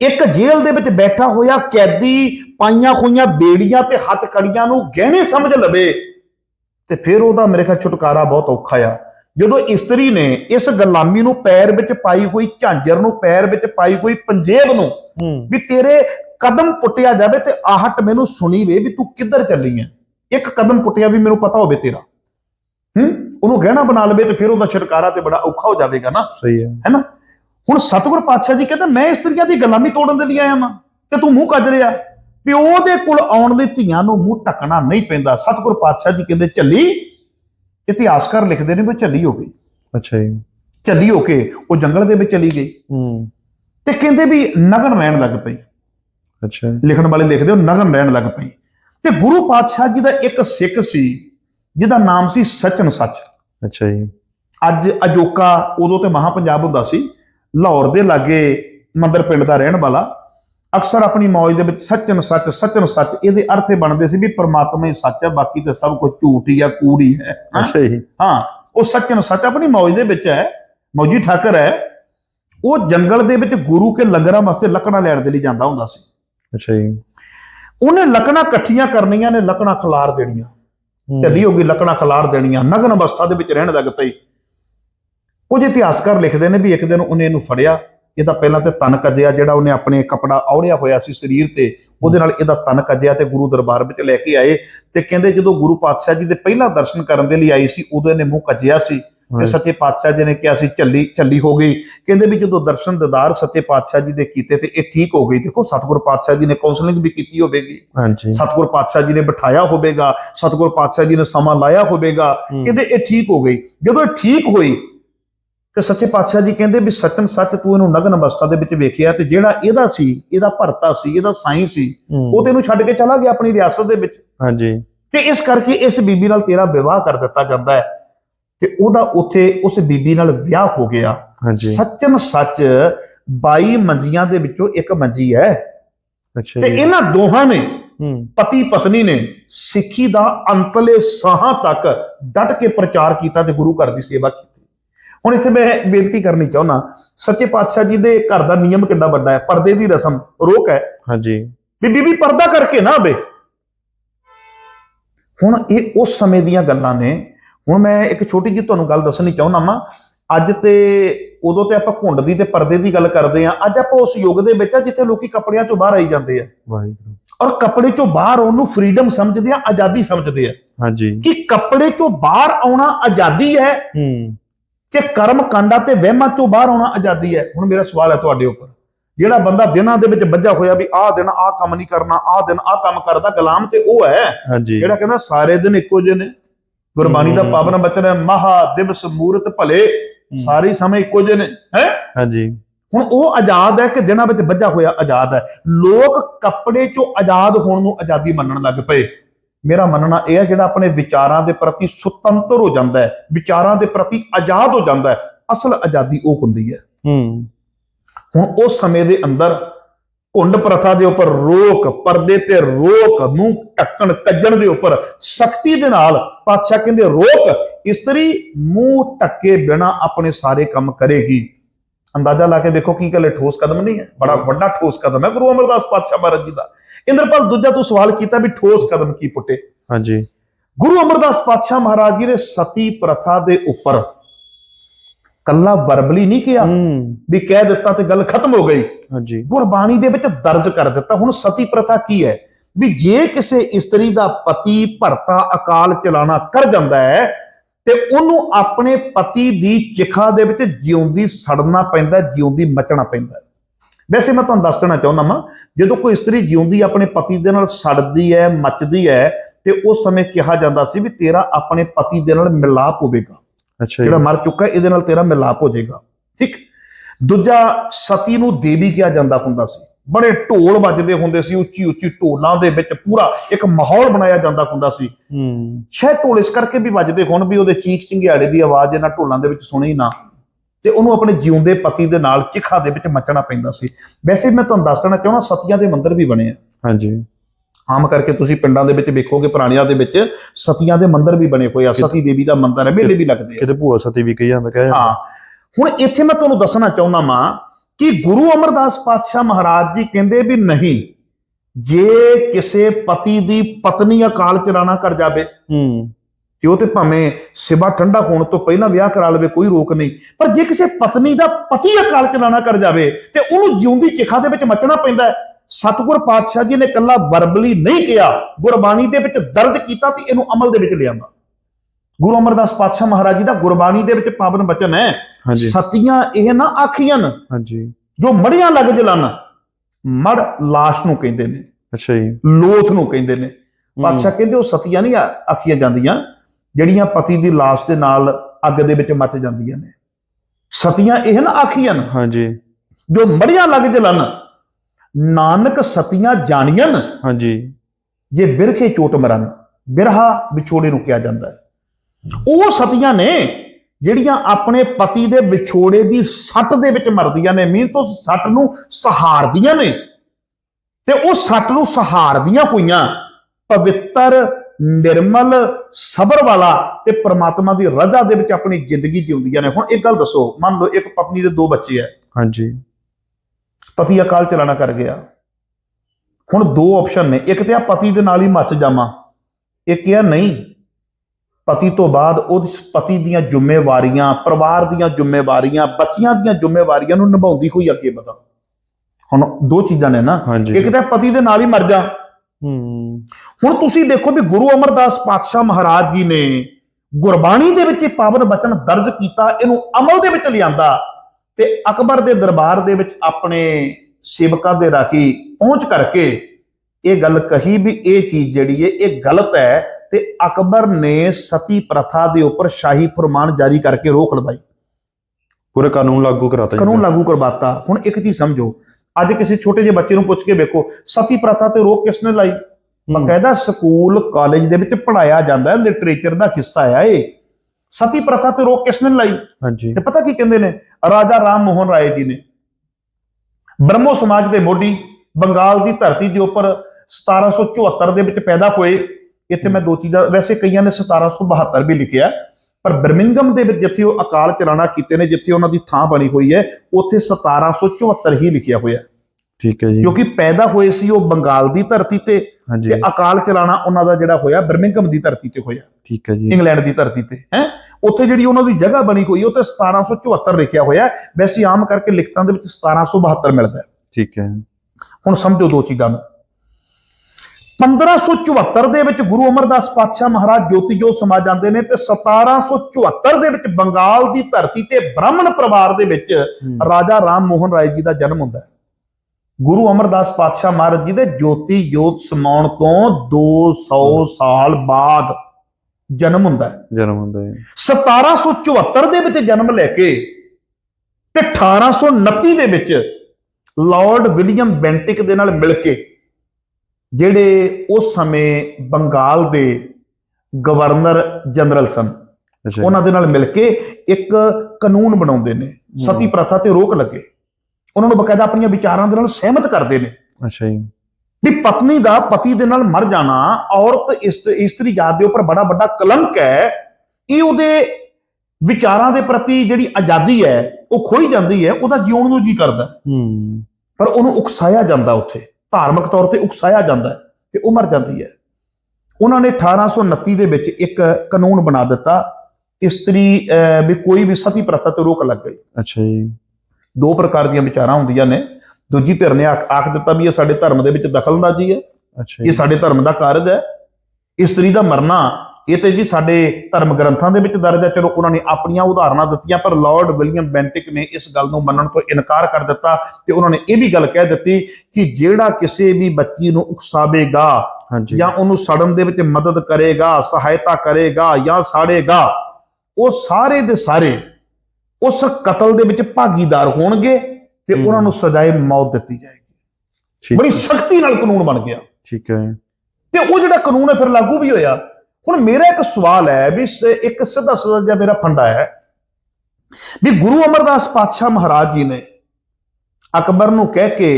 ਇੱਕ ਜੇਲ੍ਹ ਦੇ ਵਿੱਚ ਬੈਠਾ ਹੋਇਆ ਕੈਦੀ ਪਾਈਆਂ ਹੋਈਆਂ ਬੇੜੀਆਂ ਤੇ ਹੱਥ ਕੜੀਆਂ ਨੂੰ ਗਹਿਣੇ ਸਮਝ ਲਵੇ ਤੇ ਫਿਰ ਉਹਦਾ ਮੇਰੇ ਖਿਆਲ ਛੁਟਕਾਰਾ ਬਹੁਤ ਔਖਾ ਆ। ਜਦੋਂ ਇਸਤਰੀ ਨੇ ਇਸ ਗੁਲਾਮੀ ਨੂੰ ਪੈਰ ਵਿੱਚ ਪਾਈ ਹੋਈ ਝਾਂਜਰ ਨੂੰ ਪੈਰ ਵਿੱਚ ਪਾਈ ਹੋਈ ਪੰਜੇਬ ਨੂੰ ਹੂੰ। ਵੀ ਤੇਰੇ ਕਦਮ ਪੁੱਟਿਆ ਜਾਵੇ ਤੇ ਆਹਟ ਮੈਨੂੰ ਸੁਣੀ ਵੇ ਵੀ ਤੂੰ ਕਿੱਧਰ ਚੱਲੀ ਐ। ਇੱਕ ਕਦਮ ਪੁੱਟਿਆ ਵੀ ਮੈਨੂੰ ਪਤਾ ਹੋਵੇ ਤੇਰਾ। ਹੂੰ? ਉਹਨੂੰ ਗਹਿਣਾ ਬਣਾ ਲਵੇ ਤੇ ਫਿਰ ਉਹਦਾ ਛੁਟਕਾਰਾ ਤੇ ਬੜਾ ਔਖਾ ਹੋ ਜਾਵੇਗਾ ਨਾ। ਸਹੀ ਹੈ। ਹੈਨਾ ਹੁਣ ਸਤਿਗੁਰ ਪਾਤਸ਼ਾਹ ਜੀ ਕਹਿੰਦੇ ਮੈਂ ਇਸਤਰੀਆਂ ਦੀ ਗੁਲਾਮੀ ਤੋੜਨ ਦੇ ਲਈ ਆਇਆ ਵਾਂ। ਤੇ ਤੂੰ ਮੂੰਹ ਕੱਜ ਰਿਆ ਵੀ ਉਹਦੇ ਕੋਲ ਆਉਣ ਲਈ ਧੀਆਂ ਨੂੰ ਮੂੰਹ ਟੱਕਣਾ ਨਹੀਂ ਪੈਂਦਾ। ਸਤਿਗੁਰ ਪਾਤਸ਼ਾਹ ਜੀ ਕਹਿੰਦੇ ਚੱਲੀ ਇਤਿਹਾਸਕਾਰ ਲਿਖਦੇ ਨੇ ਵੀ ਚੱਲੀ ਹੋ ਗਈ। ਅੱਛਾ ਜੀ। ਚੱਲੀ ਹੋ ਕੇ ਉਹ ਜੰਗਲ ਦੇ ਵਿੱਚ ਚਲੀ ਗਈ। ਹੂੰ। ਤੇ ਕਹਿੰਦੇ ਵੀ ਨਗਨ ਰਹਿਣ ਲੱਗ ਪਈ। ਅੱਛਾ ਲਿਖਣ ਵਾਲੇ ਲਿਖਦੇ ਹੋ ਨਗਨ ਰਹਿਣ ਲੱਗ ਪਈ। ਤੇ ਗੁਰੂ ਪਾਤਸ਼ਾਹ ਜੀ ਦਾ ਇੱਕ ਸਿੱਖ ਸੀ ਜਿਹਦਾ ਨਾਮ ਸੀ ਸਚਨ ਸੱਚ। ਅੱਛਾ ਜੀ। ਅੱਜ ਅਜੋਕਾ ਉਦੋਂ ਤੇ ਮਹਾ ਪੰਜਾਬ ਹੁੰਦਾ ਸੀ। ਲਾਹੌਰ ਦੇ ਲਾਗੇ ਮੰਦਰ ਪਿੰਡ ਦਾ ਰਹਿਣ ਵਾਲਾ ਅਕਸਰ ਆਪਣੀ ਮੌਜ ਦੇ ਵਿੱਚ ਸਚਨ ਸੱਚ ਸਚਨ ਸੱਚ ਇਹਦੇ ਅਰਥੇ ਬਣਦੇ ਸੀ ਵੀ ਪ੍ਰਮਾਤਮਾ ਹੀ ਸੱਚ ਹੈ ਬਾਕੀ ਤੇ ਸਭ ਕੁਝ ਝੂਠ ਹੀ ਆ ਕੂੜ ਹੀ। ਅੱਛਾ ਜੀ। ਹਾਂ ਉਹ ਸਚਨ ਸੱਚ ਆਪਣੀ ਮੌਜ ਦੇ ਵਿੱਚ ਹੈ ਮੌਜੀ ਠਾਕਰ ਹੈ ਉਹ ਜੰਗਲ ਦੇ ਵਿੱਚ ਗੁਰੂ ਕੇ ਲੰਗਰਾਂ ਵਾਸਤੇ ਲੱਕੜਾਂ ਲੈਣ ਦੇ ਲਈ ਜਾਂਦਾ ਹੁੰਦਾ ਸੀ। ਅੱਛਾ ਜੀ। ਉਹਨੇ ਲੱਕੜਾਂ ਇਕੱਠੀਆਂ ਕਰਨੀਆਂ ਨੇ ਲੱਕੜਾਂ ਖਲਾਰ ਦੇਣੀਆਂ। ਢਿੱਲੀ ਹੋ ਗਈ ਲੱਕੜਾਂ ਖਲਾਰ ਦੇਣੀਆਂ ਨਗਨ ਅਵਸਥਾ ਦੇ ਵਿੱਚ ਰਹਿਣ ਲੱਗ ਪਈ। ਕੁਝ ਇਤਿਹਾਸਕਾਰ ਲਿਖਦੇ ਨੇ ਵੀ ਇੱਕ ਦਿਨ ਉਹਨੇ ਇਹਨੂੰ ਫੜਿਆ ਇਹਦਾ ਪਹਿਲਾਂ ਤੇ ਤਨ ਕੱਜਿਆ ਜਿਹੜਾ ਉਹਨੇ ਆਪਣੇ ਕਪੜਾ ਔੜਿਆ ਹੋਇਆ ਸੀ ਸਰੀਰ ਤੇ ਉਹਦੇ ਨਾਲ ਇਹਦਾ ਤਨ ਕੱਜਿਆ ਤੇ ਗੁਰੂ ਦਰਬਾਰ ਵਿੱਚ ਲੈ ਕੇ ਆਏ ਤੇ ਕਹਿੰਦੇ ਜਦੋਂ ਗੁਰੂ ਪਾਤਸ਼ਾਹ ਜੀ ਦੇ ਪਹਿਲਾਂ ਦਰਸ਼ਨ ਕਰਨ ਦੇ ਲਈ ਆਈ ਸੀ ਉਦੋਂ ਇਹਨੇ ਮੂੰਹ ਕੱਜਿਆ ਸੀ ਤੇ। ਸੱਚੇ ਪਾਤਸ਼ਾਹ ਜੀ ਨੇ ਕਿਹਾ ਸੀ ਚੱਲੀ ਚੱਲੀ ਹੋ ਗਈ। ਕਹਿੰਦੇ ਵੀ ਜਦੋਂ ਦਰਸ਼ਨ ਦਿਦਾਰ ਸੱਚੇ ਪਾਤਸ਼ਾਹ ਜੀ ਦੇ ਕੀਤੇ ਤੇ ਇਹ ਠੀਕ ਹੋ ਗਈ। ਦੇਖੋ ਸਤਿਗੁਰ ਪਾਤਸ਼ਾਹ ਜੀ ਨੇ ਕਾਉਂਸਲਿੰਗ ਵੀ ਕੀਤੀ ਹੋਵੇਗੀ। ਹਾਂਜੀ। ਸਤਿਗੁਰ ਪਾਤਸ਼ਾਹ ਜੀ ਨੇ ਬਿਠਾਇਆ ਹੋਵੇਗਾ ਸਤਿਗੁਰ ਪਾਤਸ਼ਾਹ ਜੀ ਨੇ ਸਮਾਂ ਲਾਇਆ ਹੋਵੇਗਾ। ਕਹਿੰਦੇ ਇਹ ਠੀਕ ਹੋ ਗਈ। ਜਦੋਂ ਇਹ ਠੀਕ ਹੋਈ ਤੇ ਸੱਚੇ ਪਾਤਸ਼ਾਹ ਜੀ ਕਹਿੰਦੇ ਵੀ ਸਚਨ ਸੱਚ ਤੂੰ ਇਹਨੂੰ ਨਗਨ ਅਵਸਥਾ ਦੇ ਵਿੱਚ ਵੇਖਿਆ ਤੇ ਜਿਹੜਾ ਇਹਦਾ ਸੀ ਇਹਦਾ ਭਰਤਾ ਸੀ ਇਹਦਾ ਸਾਈਂ ਸੀ ਉਹ ਤੈਨੂੰ ਛੱਡ ਕੇ ਚਲਾ ਗਿਆ ਆਪਣੀ ਰਿਆਸਤ ਦੇ ਵਿੱਚ। ਹਾਂਜੀ। ਤੇ ਇਸ ਕਰਕੇ ਇਸ ਬੀਬੀ ਨਾਲ ਤੇਰਾ ਵਿਵਾਹ ਕਰ ਦਿੱਤਾ ਜਾਂਦਾ ਹੈ। ਤੇ ਉਹਦਾ ਉੱਥੇ ਉਸ ਬੀਬੀ ਨਾਲ ਵਿਆਹ ਹੋ ਗਿਆ। ਹਾਂਜੀ। ਸਚਨ ਸੱਚ 22 ਮੰਜੀਆਂ ਦੇ ਵਿੱਚੋਂ ਇੱਕ ਮੰਜੀ ਹੈ। ਅੱਛਾ ਤੇ ਇਹਨਾਂ ਦੋਹਾਂ ਨੇ ਪਤੀ ਪਤਨੀ ਨੇ ਸਿੱਖੀ ਦਾ ਅੰਤਲੇ ਸਾਹਾਂ ਤੱਕ ਡਟ ਕੇ ਪ੍ਰਚਾਰ ਕੀਤਾ ਤੇ ਗੁਰੂ ਘਰ ਦੀ ਸੇਵਾ ਕੀਤੀ। ਹੁਣ ਇੱਥੇ ਮੈਂ ਬੇਨਤੀ ਕਰਨੀ ਚਾਹੁੰਦਾ ਸੱਚੇ ਪਾਤਸ਼ਾਹ ਜੀ ਦੇ ਘਰ ਦਾ ਨਿਯਮ ਕਿੰਨਾ ਵੱਡਾ ਹੈ? ਪਰਦੇ ਦੀ ਰਸਮ ਰੋਕ ਹੈ? ਹਾਂਜੀ। ਵੀ ਬੀਬੀ ਪਰਦਾ ਕਰਕੇ ਨਾ ਆਵੇ। ਹੁਣ ਇਹ ਉਸ ਸਮੇਂ ਦੀਆਂ ਗੱਲਾਂ ਨੇ। ਹੁਣ ਮੈਂ ਇੱਕ ਛੋਟੀ ਜਿਹੀ ਤੁਹਾਨੂੰ ਗੱਲ ਦੱਸਣੀ ਚਾਹੁੰਦਾ ਵਾਂ। ਅੱਜ ਤੇ ਉਦੋਂ ਤੇ ਆਪਾਂ ਘੁੰਡ ਦੀ ਤੇ ਪਰਦੇ ਦੀ ਗੱਲ ਕਰਦੇ ਆ ਅੱਜ ਆਪਾਂ ਉਸ ਯੁੱਗ ਦੇ ਵਿੱਚ ਆ ਜਿੱਥੇ ਲੋਕੀ ਕੱਪੜਿਆਂ ਚੋਂ ਬਾਹਰ ਆਈ ਜਾਂਦੇ ਆ। ਵਾਹਿਗੁਰੂ। ਔਰ ਕੱਪੜੇ ਚੋਂ ਬਾਹਰ ਆਉਣ ਨੂੰ ਫਰੀडम ਸਮਝਦੇ ਆ ਆਜ਼ਾਦੀ ਸਮਝਦੇ ਆ। ਹਾਂਜੀ। ਕਿ ਕੱਪੜੇ ਚੋਂ ਬਾਹਰ ਆਉਣਾ ਆਜ਼ਾਦੀ ਹੈ। ਹੂੰ। ਕਿ ਕਰਮ ਕਾਂਡਾਂ ਤੇ ਵਹਿਮਾਂ ਚੋਂ ਬਾਹਰ ਆਉਣਾ ਆਜ਼ਾਦੀ ਹੈ। ਹੁਣ ਮੇਰਾ ਸਵਾਲ ਹੈ ਤੁਹਾਡੇ ਉੱਪਰ। ਜਿਹੜਾ ਬੰਦਾ ਦਿਨਾਂ ਦੇ ਵਿੱਚ ਵੱਜਾ ਹੋਇਆ ਵੀ ਆਹ ਦਿਨ ਆਹ ਕੰਮ ਨਹੀਂ ਕਰਨਾ ਆਹ ਦਿਨ ਆਹ ਕੰਮ ਕਰਦਾ ਗੁਲਾਮ ਤੇ ਉਹ ਹੈ। ਜਿਹੜਾ ਕਹਿੰਦਾ ਸਾਰੇ ਦਿਨ ਇੱਕੋ ਜਿਹੇ ਨੇ। ਗੁਰਬਾਣੀ ਦਾ। ਪਾਵਨ ਬਚਨ ਹੈ ਮਹਾ ਦਿਵਸ ਮੂਰਤ ਭਲੇ। ਸਾਰੇ ਸਮੇਂ ਇੱਕੋ ਜਿਹੇ ਨੇ ਹੈ? ਹਾਂਜੀ। ਹੁਣ ਉਹ ਆਜ਼ਾਦ ਹੈ ਕਿ ਦਿਨਾਂ ਵਿੱਚ ਵੱਜਾ ਹੋਇਆ ਆਜ਼ਾਦ ਹੈ। ਲੋਕ ਕੱਪੜੇ ਚੋਂ ਆਜ਼ਾਦ ਹੋਣ ਨੂੰ ਆਜ਼ਾਦੀ ਮੰਨਣ ਲੱਗ ਪਏ। ਮੇਰਾ ਮੰਨਣਾ ਇਹ ਹੈ ਜਿਹੜਾ ਆਪਣੇ ਵਿਚਾਰਾਂ ਦੇ ਪ੍ਰਤੀ ਸੁਤੰਤਰ ਹੋ ਜਾਂਦਾ ਹੈ ਵਿਚਾਰਾਂ ਦੇ ਪ੍ਰਤੀ ਆਜ਼ਾਦ ਹੋ ਜਾਂਦਾ ਹੈ ਅਸਲ ਆਜ਼ਾਦੀ ਉਹ ਹੁੰਦੀ ਹੈ। ਹੂੰ। ਹੁਣ ਉਸ ਸਮੇਂ ਦੇ ਅੰਦਰ ਕੁੰਡ ਪ੍ਰਥਾ ਦੇ ਉੱਪਰ ਰੋਕ ਪਰਦੇ ਤੇ ਰੋਕ ਮੂੰਹ ਟੱਕਣ ਕੱਜਣ ਦੇ ਉੱਪਰ ਸਖਤੀ ਦੇ ਨਾਲ ਪਾਤਸ਼ਾਹ ਕਹਿੰਦੇ ਰੋਕ ਇਸਤਰੀ ਮੂੰਹ ਟੱਕੇ ਬਿਨਾ ਆਪਣੇ ਸਾਰੇ ਕੰਮ ਕਰੇਗੀ। ਅੰਦਾਜ਼ਾ ਲਾ ਕੇ ਵੇਖੋ ਕੀ ਕੱਲੇ ਠੋਸ ਕਦਮ ਨਹੀਂ ਹੈ ਬੜਾ ਵੱਡਾ ਠੋਸ ਕਦਮ ਹੈ ਗੁਰੂ ਅਮਰਦਾਸ ਪਾਤਸ਼ਾਹ ਮਹਾਰਾਜ ਜੀ ਦਾ। ਇੰਦਰਪਾਲ ਦੂਜਾ ਤੂੰ ਸਵਾਲ ਕੀਤਾ ਵੀ ਠੋਸ ਕਦਮ ਕੀ ਪੁੱਟੇ? ਹਾਂਜੀ। ਗੁਰੂ ਅਮਰਦਾਸ ਪਾਤਸ਼ਾਹ ਮਹਾਰਾਜ ਜੀ ਨੇ ਸਤੀ ਪ੍ਰਥਾ ਦੇ ਉੱਪਰ ਕੱਲਾ ਵਰਬਲੀ ਨਹੀਂ ਕਿਹਾ ਵੀ ਕਹਿ ਦਿੱਤਾ ਤੇ ਗੱਲ ਖਤਮ ਹੋ ਗਈ। ਹਾਂਜੀ। ਗੁਰਬਾਣੀ ਦੇ ਵਿੱਚ ਦਰਜ ਕਰ ਦਿੱਤਾ। ਹੁਣ ਸਤੀ ਪ੍ਰਥਾ ਕੀ ਹੈ? ਵੀ ਜੇ ਕਿਸੇ ਇਸਤਰੀ ਦਾ ਪਤੀ ਭਰਤਾ ਅਕਾਲ ਚਲਾਣਾ ਕਰ ਜਾਂਦਾ ਹੈ ਤੇ ਉਹਨੂੰ ਆਪਣੇ ਪਤੀ ਦੀ ਚਿਖਾ ਦੇ ਵਿੱਚ ਜਿਉਂਦੀ ਸੜਨਾ ਪੈਂਦਾ ਜਿਉਂਦੀ ਮਚਣਾ ਪੈਂਦਾ ਵੈਸੇ ਮੈਂ ਤੁਹਾਨੂੰ ਦੱਸ ਦੇਣਾ ਚਾਹੁੰਦਾ ਹਾਂ ਜਦੋਂ ਕੋਈ ਇਸਤਰੀ ਜਿਉਂਦੀ ਆਪਣੇ ਪਤੀ ਦੇ ਨਾਲ ਸੜਦੀ ਹੈ ਮੱਚਦੀ ਹੈ ਤੇ ਉਸ ਸਮੇਂ ਕਿਹਾ ਜਾਂਦਾ ਸੀ ਵੀ ਤੇਰਾ ਆਪਣੇ ਪਤੀ ਦੇ ਨਾਲ ਮਿਲਾਪ ਹੋਵੇਗਾ। ਅੱਛਾ ਜਿਹੜਾ ਮਰ ਚੁੱਕਾ ਇਹਦੇ ਨਾਲ ਤੇਰਾ ਮਿਲਾਪ ਹੋ ਜਾਏਗਾ। ਠੀਕ? ਦੂਜਾ ਸਤੀ ਨੂੰ ਦੇਵੀ ਕਿਹਾ ਜਾਂਦਾ ਹੁੰਦਾ ਸੀ। ਬੜੇ ਢੋਲ ਵੱਜਦੇ ਹੁੰਦੇ ਸੀ ਉੱਚੀ ਉੱਚੀ ਢੋਲਾਂ ਦੇ ਵਿੱਚ ਪੂਰਾ ਇੱਕ ਮਾਹੌਲ ਬਣਾਇਆ ਜਾਂਦਾ ਹੁੰਦਾ ਸੀ। ਹੂੰ। ਸ਼ਾਇਦ ਢੋਲ ਇਸ ਕਰਕੇ ਵੀ ਵੱਜਦੇ ਹੋਣ ਵੀ ਉਹਦੇ ਚੀਖ ਚਿੰਗਿਆੜੇ ਦੀ ਆਵਾਜ਼ ਇਹਨਾਂ ਢੋਲਾਂ ਦੇ ਵਿੱਚ ਸੁਣੀ ਨਾ। ਤੇ ਉਹਨੂੰ ਆਪਣੇ ਜਿਉਂਦੇ ਪਤੀ ਦੇ ਨਾਲ ਚਿਖਾ ਦੇ ਵਿੱਚ ਮੱਚਣਾ ਪੈਂਦਾ ਸੀ। ਵੈਸੇ ਮੈਂ ਤੁਹਾਨੂੰ ਦੱਸ ਦੇਣਾ ਚਾਹੁੰਦਾ ਸਤੀਆਂ ਦੇ ਮੰਦਿਰ ਵੀ ਬਣੇ ਆ। ਹਾਂਜੀ। ਆਮ ਕਰਕੇ ਤੁਸੀਂ ਪਿੰਡਾਂ ਦੇ ਵਿੱਚ ਵੇਖੋਗੇ ਪੁਰਾਣਿਆਂ ਦੇ ਵਿੱਚ ਸਤੀਆਂ ਦੇ ਮੰਦਿਰ ਵੀ ਬਣੇ ਹੋਏ ਆ। ਸਤੀ ਦੇਵੀ ਦਾ ਮੰਦਿਰ ਹੈ ਮੇਲੇ ਵੀ ਲੱਗਦੇ ਆ। ਕਿਤੇ ਭੂਆ ਸਤੀ ਵੀ ਕਹੀ ਜਾਂਦਾ ਕਹਿ ਹਾਂ। ਹੁਣ ਇੱਥੇ ਮੈਂ ਤੁਹਾਨੂੰ ਦੱਸਣਾ ਚਾਹੁੰਦਾ ਮਾਂ ਕਿ ਗੁਰੂ ਅਮਰਦਾਸ ਪਾਤਸ਼ਾਹ ਮਹਾਰਾਜ ਜੀ ਕਹਿੰਦੇ ਵੀ ਨਹੀਂ ਜੇ ਕਿਸੇ ਪਤੀ ਦੀ ਪਤਨੀ ਅਕਾਲ ਚਲਾਣਾ ਕਰ ਜਾਵੇ ਹੂੰ। ਤੇ ਉਹ ਤੇ ਭਾਵੇਂ ਸਿਵਾ ਠੰਡਾ ਹੋਣ ਤੋਂ ਪਹਿਲਾਂ ਵਿਆਹ ਕਰਾ ਲਵੇ ਕੋਈ ਰੋਕ ਨਹੀਂ। ਪਰ ਜੇ ਕਿਸੇ ਪਤਨੀ ਦਾ ਪਤੀ ਅਕਾਲ ਚਲਾਣਾ ਕਰ ਜਾਵੇ ਤੇ ਉਹਨੂੰ ਜਿਉਂਦੀ ਚਿਖਾ ਦੇ ਵਿੱਚ ਮੱਚਣਾ ਪੈਂਦਾ। ਸਤਿਗੁਰ ਪਾਤਸ਼ਾਹ ਜੀ ਨੇ ਕੱਲਾ ਵਰਬਲੀ ਨਹੀਂ ਕਿਹਾ ਗੁਰਬਾਣੀ ਦੇ ਵਿੱਚ ਦਰਜ ਕੀਤਾ ਤੇ ਇਹਨੂੰ ਅਮਲ ਦੇ ਵਿੱਚ ਲਿਆਂਦਾ। ਗੁਰੂ ਅਮਰਦਾਸ ਪਾਤਸ਼ਾਹ ਮਹਾਰਾਜ ਜੀ ਦਾ ਗੁਰਬਾਣੀ ਦੇ ਵਿੱਚ ਪਾਵਨ ਬਚਨ ਹੈ ਸਤੀਆਂ ਇਹ ਨਾ ਆਖੀਆਂ ਹਾਂਜੀ। ਜੋ ਮੜੀਆਂ ਲੱਗ ਜਲਨ ਮੜ ਲਾਸ਼ ਨੂੰ ਕਹਿੰਦੇ ਨੇ ਅੱਛਾ ਜੀ। ਲੋਥ ਨੂੰ ਕਹਿੰਦੇ ਨੇ। ਪਾਤਸ਼ਾਹ ਕਹਿੰਦੇ ਉਹ ਸਤੀਆਂ ਨਹੀਂ ਆਖੀਆਂ ਜਾਂਦੀਆਂ। ਜਿਹੜੀਆਂ ਪਤੀ ਦੀ ਲਾਸ਼ ਦੇ ਨਾਲ ਅੱਗ ਦੇ ਵਿੱਚ ਮੱਚ ਜਾਂਦੀਆਂ ਨੇ। ਸਤੀਆਂ ਇਹ ਨਾ ਆਖੀਆਂ ਹਾਂਜੀ। ਜੋ ਮੜੀਆਂ ਲੱਗ ਜਲਨ ਨਾਨਕ ਸਤੀਆਂ ਜਾਣੀਆਂ ਹਾਂਜੀ। ਜੇ ਬਿਰਖੇ ਚੋਟ ਮਰਨ ਬਿਰਹਾ ਵਿਛੋੜੇ ਨੂੰ ਕਿਹਾ ਜਾਂਦਾ ਹੈ। ਉਹ ਸਤੀਆਂ ਨੇ ਜਿਹੜੀਆਂ ਆਪਣੇ ਪਤੀ ਦੇ ਵਿਛੋੜੇ ਦੀ ਸੱਟ ਦੇ ਵਿੱਚ ਮਰਦੀਆਂ ਨੇ ਮੀਨਸ ਉਸ ਸੱਟ ਨੂੰ ਸਹਾਰਦੀਆਂ ਨੇ। ਤੇ ਉਹ ਸੱਟ ਨੂੰ ਸਹਾਰਦੀਆਂ ਹੋਈਆਂ ਪਵਿੱਤਰ ਨਿਰਮਲ ਸਬਰ ਵਾਲਾ ਤੇ ਪ੍ਰਮਾਤਮਾ ਦੀ ਰਜ਼ਾ ਦੇ ਵਿੱਚ ਆਪਣੀ ਜ਼ਿੰਦਗੀ ਜਿਉਂਦੀਆਂ ਨੇ। ਹੁਣ ਇੱਕ ਗੱਲ ਦੱਸੋ ਮੰਨ ਲਓ ਇੱਕ ਪਤਨੀ ਦੇ ਦੋ ਬੱਚੇ ਐ ਹਾਂਜੀ। ਪਤੀ ਅਕਾਲ ਚਲਾਣਾ ਕਰ ਗਿਆ। ਹੁਣ ਦੋ ਆਪਸ਼ਨ ਨੇ ਇੱਕ ਤੇ ਆ ਪਤੀ ਦੇ ਨਾਲ ਹੀ ਮੱਚ ਜਾਵਾਂ ਇੱਕ ਇਹ ਨਹੀਂ। ਪਤੀ ਤੋਂ ਬਾਅਦ ਉਸ ਪਤੀ ਦੀਆਂ ਜ਼ਿੰਮੇਵਾਰੀਆਂ ਪਰਿਵਾਰ ਦੀਆਂ ਜ਼ਿੰਮੇਵਾਰੀਆਂ ਬੱਚਿਆਂ ਦੀਆਂ ਜ਼ਿੰਮੇਵਾਰੀਆਂ ਨੂੰ ਨਿਭਾਉਂਦੀ ਹੋਈ ਅੱਗੇ ਵਧਾ। ਹੁਣ ਦੋ ਚੀਜ਼ਾਂ ਨੇ ਨਾ। ਇੱਕ ਤਾਂ ਪਤੀ ਦੇ ਨਾਲ ਹੀ ਮਰ ਜਾ। ਹੂੰ। ਹੁਣ ਤੁਸੀਂ ਦੇਖੋ ਵੀ ਗੁਰੂ ਅਮਰਦਾਸ ਪਾਤਸ਼ਾਹ ਮਹਾਰਾਜ ਜੀ ਨੇ ਗੁਰਬਾਣੀ ਦੇ ਵਿੱਚ ਇਹ ਪਾਵਨ ਬਚਨ ਦਰਜ ਕੀਤਾ ਇਹਨੂੰ ਅਮਲ ਦੇ ਵਿੱਚ ਲਿਆਂਦਾ ਤੇ ਅਕਬਰ ਦੇ ਦਰਬਾਰ ਦੇ ਵਿੱਚ ਆਪਣੇ ਸੇਵਕਾਂ ਦੇ ਰਾਖੀ ਪਹੁੰਚ ਕਰਕੇ ਇਹ ਗੱਲ ਕਹੀ ਵੀ ਇਹ ਚੀਜ਼ ਜਿਹੜੀ ਹੈ ਇਹ ਗਲਤ ਹੈ ਤੇ ਅਕਬਰ ਨੇ ਸਤੀ ਪ੍ਰਥਾ ਦੇ ਉੱਪਰ ਸ਼ਾਹੀ ਫਰਮਾਨ ਜਾਰੀ ਕਰਕੇ ਰੋਕ ਲਗਾਈ ਪੂਰੇ ਕਾਨੂੰਨ ਲਾਗੂ ਕਰਾਤਾ ਕਾਨੂੰਨ ਲਾਗੂ ਕਰਵਾਤਾ। ਹੁਣ ਇੱਕ ਚੀਜ਼ ਸਮਝੋ ਅੱਜ ਕਿਸੇ ਛੋਟੇ ਜਿਹੇ ਬੱਚੇ ਨੂੰ ਪੁੱਛ ਕੇ ਵੇਖੋ ਸਤੀ ਪ੍ਰਥਾ ਤੇ ਰੋਕ ਕਿਸਨੇ ਲਾਈ? ਬਕਾਇਦਾ ਸਕੂਲ ਕਾਲਜ ਦੇ ਵਿੱਚ ਪੜਾਇਆ ਜਾਂਦਾ ਹੈ ਲਿਟਰੇਚਰ ਦਾ ਹਿੱਸਾ ਆ ਇਹ। ਸਤੀ ਪ੍ਰਥਾ ਤੇ ਰੋਕ ਕਿਸਨੇ ਲਾਈ? ਹਾਂਜੀ। ਤੇ ਪਤਾ ਕੀ ਕਹਿੰਦੇ ਨੇ? ਰਾਜਾ ਰਾਮ ਮੋਹਨ ਰਾਏ ਜੀ ਨੇ। ਬ੍ਰਹਮੋ ਸਮਾਜ ਦੇ ਮੋਢੀ ਬੰਗਾਲ ਦੀ ਧਰਤੀ ਦੇ ਉੱਪਰ 1774 ਦੇ ਵਿੱਚ ਪੈਦਾ ਹੋਏ। ਇੱਥੇ ਮੈਂ ਦੋ ਚੀਜ਼ਾਂ ਵੈਸੇ ਕਈਆਂ ਨੇ 1772 ਵੀ ਲਿਖਿਆ ਪਰ ਬਰਮਿੰਗਮ ਦੇ ਵਿੱਚ ਜਿੱਥੇ ਉਹ ਅਕਾਲ ਚਲਾਣਾ ਕੀਤੇ ਨੇ ਜਿੱਥੇ ਉਹਨਾਂ ਦੀ ਥਾਂ ਬਣੀ ਹੋਈ ਹੈ ਉੱਥੇ 1774 ਹੀ ਲਿਖਿਆ ਹੋਇਆ ਠੀਕ ਹੈ ਜੀ। ਕਿਉਂਕਿ ਪੈਦਾ ਹੋਏ ਸੀ ਉਹ ਬੰਗਾਲ ਦੀ ਧਰਤੀ ਤੇ ਤੇ ਅਕਾਲ ਚਲਾਣਾ ਉਹਨਾਂ ਦਾ ਜਿਹੜਾ ਹੋਇਆ ਬਰਮਿੰਗਮ ਦੀ ਧਰਤੀ ਤੇ ਹੋਇਆ। ਠੀਕ ਹੈ ਜੀ। ਇੰਗਲੈਂਡ ਦੀ ਧਰਤੀ ਤੇ ਹੈ? ਉੱਥੇ ਜਿਹੜੀ ਉਹਨਾਂ ਦੀ ਜਗ੍ਹਾ ਬਣੀ ਹੋਈ ਉਹ ਤੇ 1774 ਲਿਖਿਆ ਹੋਇਆ। ਵੈਸੇ ਆਮ ਕਰਕੇ ਲਿਖਤਾਂ ਦੇ ਵਿੱਚ 1772 ਮਿਲਦਾ ਹੈ। ਠੀਕ ਹੈ। ਹੁਣ ਸਮਝੋ ਦੋ ਚੀਜ਼ਾਂ ਨੂੰ। 1574 ਦੇ ਵਿੱਚ ਗੁਰੂ ਅਮਰਦਾਸ ਪਾਤਸ਼ਾਹ ਮਹਾਰਾਜ ਜੋਤੀ ਜੋਤ ਸਮਾ ਜਾਂਦੇ ਨੇ ਤੇ 1774 ਦੇ ਵਿੱਚ ਬੰਗਾਲ ਦੀ ਧਰਤੀ ਤੇ ਬ੍ਰਾਹਮਣ ਪਰਿਵਾਰ ਦੇ ਵਿੱਚ ਰਾਜਾ ਰਾਮ ਮੋਹਨ ਰਾਏ ਜੀ ਦਾ ਜਨਮ ਹੁੰਦਾ ਹੈ। ਗੁਰੂ ਅਮਰਦਾਸ ਪਾਤਸ਼ਾਹ ਮਹਾਰਾਜ ਜੀ ਦੇ ਜੋਤੀ ਜੋਤ ਸਮਾਉਣ ਤੋਂ 200 ਸਾਲ ਬਾਅਦ ਜਨਮ ਹੁੰਦਾ ਹੈ। ਜਨਮ ਹੁੰਦਾ ਹੈ। 1774 ਦੇ ਵਿੱਚ ਜਨਮ ਲੈ ਕੇ ਤੇ 1829 ਦੇ ਵਿੱਚ ਲਾਰਡ ਵਿਲੀਅਮ ਬੈਂਟਿਕ ਦੇ ਨਾਲ ਮਿਲ ਕੇ ਜਿਹੜੇ ਉਸ ਸਮੇਂ ਬੰਗਾਲ ਦੇ ਗਵਰਨਰ ਜਨਰਲ ਸਨ ਉਹਨਾਂ ਦੇ ਨਾਲ ਮਿਲ ਕੇ ਇੱਕ ਕਾਨੂੰਨ ਬਣਾਉਂਦੇ ਨੇ। ਸਤੀ ਪ੍ਰਥਾ ਤੇ ਰੋਕ ਲੱਗੇ। ਉਹਨਾਂ ਨੂੰ ਬਕਾਇਦਾ ਆਪਣੀਆਂ ਵਿਚਾਰਾਂ ਦੇ ਨਾਲ ਸਹਿਮਤ ਕਰਦੇ ਨੇ। ਅੱਛਾ ਜੀ। ਵੀ ਪਤਨੀ ਦਾ ਪਤੀ ਦੇ ਨਾਲ ਮਰ ਜਾਣਾ ਔਰਤ ਇਸਤ- ਇਸਤਰੀ ਜਾਤ ਦੇ ਉੱਪਰ ਬੜਾ ਵੱਡਾ ਕਲੰਕ ਹੈ ਇਹ ਉਹਦੇ ਵਿਚਾਰਾਂ ਦੇ ਪ੍ਰਤੀ ਜਿਹੜੀ ਆਜ਼ਾਦੀ ਹੈ ਉਹ ਖੋਈ ਜਾਂਦੀ ਹੈ ਉਹਦਾ ਜਿਉਣ ਨੂੰ ਜੀ ਕਰਦਾ ਹੈ। ਪਰ ਉਹਨੂੰ ਉਕਸਾਇਆ ਜਾਂਦਾ ਉੱਥੇ ਧਾਰਮਿਕ ਤੌਰ ਤੇ ਉਕਸਾਇਆ ਜਾਂਦਾ ਹੈ ਤੇ ਉਹ ਮਰ ਜਾਂਦੀ ਹੈ। ਉਹਨਾਂ ਨੇ 1829 ਦੇ ਵਿੱਚ ਇੱਕ ਕਾਨੂੰਨ ਬਣਾ ਦਿੱਤਾ ਇਸਤਰੀ ਵੀ ਕੋਈ ਵੀ ਸਤੀ ਪ੍ਰਥਾ ਤੇ ਰੋਕ ਲੱਗ ਗਈ। ਅੱਛਾ ਜੀ। ਦੋ ਪ੍ਰਕਾਰ ਦੀਆਂ ਵਿਚਾਰਾਂ ਹੁੰਦੀਆਂ ਨੇ। ਦੂਜੀ ਧਿਰ ਨੇ ਆਖ ਦਿੱਤਾ ਵੀ ਇਹ ਸਾਡੇ ਧਰਮ ਦੇ ਵਿੱਚ ਦਖਲਅੰਦਾਜ਼ੀ ਹੈ। ਇਹ ਸਾਡੇ ਧਰਮ ਦਾ ਕਾਰਜ ਹੈ। ਇਸਤਰੀ ਦਾ ਮਰਨਾ ਇਹ ਤੇ ਜੀ ਸਾਡੇ ਧਰਮ ਗ੍ਰੰਥਾਂ ਦੇ ਵਿੱਚ ਦਰਜ ਹੈ। ਚਲੋ ਉਹਨਾਂ ਨੇ ਆਪਣੀਆਂ ਉਦਾਹਰਨਾਂ ਦਿੱਤੀਆਂ ਪਰ ਲਾਰਡ ਵਿਲੀਅਮ ਬੈਂਟਿਕ ਨੇ ਇਸ ਗੱਲ ਨੂੰ ਮੰਨਣ ਤੋਂ ਇਨਕਾਰ ਕਰ ਦਿੱਤਾ ਤੇ ਉਹਨਾਂ ਨੇ ਇਹ ਵੀ ਗੱਲ ਕਹਿ ਦਿੱਤੀ ਕਿ ਜਿਹੜਾ ਕਿਸੇ ਵੀ ਬੱਚੀ ਨੂੰ ਉਕਸਾਵੇਗਾ ਜਾਂ ਉਹਨੂੰ ਸੜਨ ਦੇ ਵਿੱਚ ਮਦਦ ਕਰੇਗਾ ਸਹਾਇਤਾ ਕਰੇਗਾ ਜਾਂ ਸਾੜੇਗਾ ਉਹ ਸਾਰੇ ਦੇ ਸਾਰੇ ਉਸ ਕਤਲ ਦੇ ਵਿੱਚ ਭਾਗੀਦਾਰ ਹੋਣਗੇ ਤੇ। ਉਹਨਾਂ ਨੂੰ ਸਜ਼ਾਏ ਮੌਤ ਦਿੱਤੀ ਜਾਏਗੀ। ਬੜੀ ਸਖਤੀ ਨਾਲ ਕਾਨੂੰਨ ਬਣ ਗਿਆ। ਠੀਕ ਹੈ ਤੇ ਉਹ ਜਿਹੜਾ ਕਾਨੂੰਨ ਹੈ ਫਿਰ ਲਾਗੂ ਵੀ ਹੋਇਆ। ਹੁਣ ਮੇਰਾ ਇੱਕ ਸਵਾਲ ਹੈ ਵੀ ਇੱਕ ਸਿੱਧਾ ਸਿੱਧਾ ਜਿਹਾ ਮੇਰਾ ਫੰਡਾ ਹੈ ਵੀ ਗੁਰੂ ਅਮਰਦਾਸ ਪਾਤਸ਼ਾਹ ਮਹਾਰਾਜ ਜੀ ਨੇ ਅਕਬਰ ਨੂੰ ਕਹਿ ਕੇ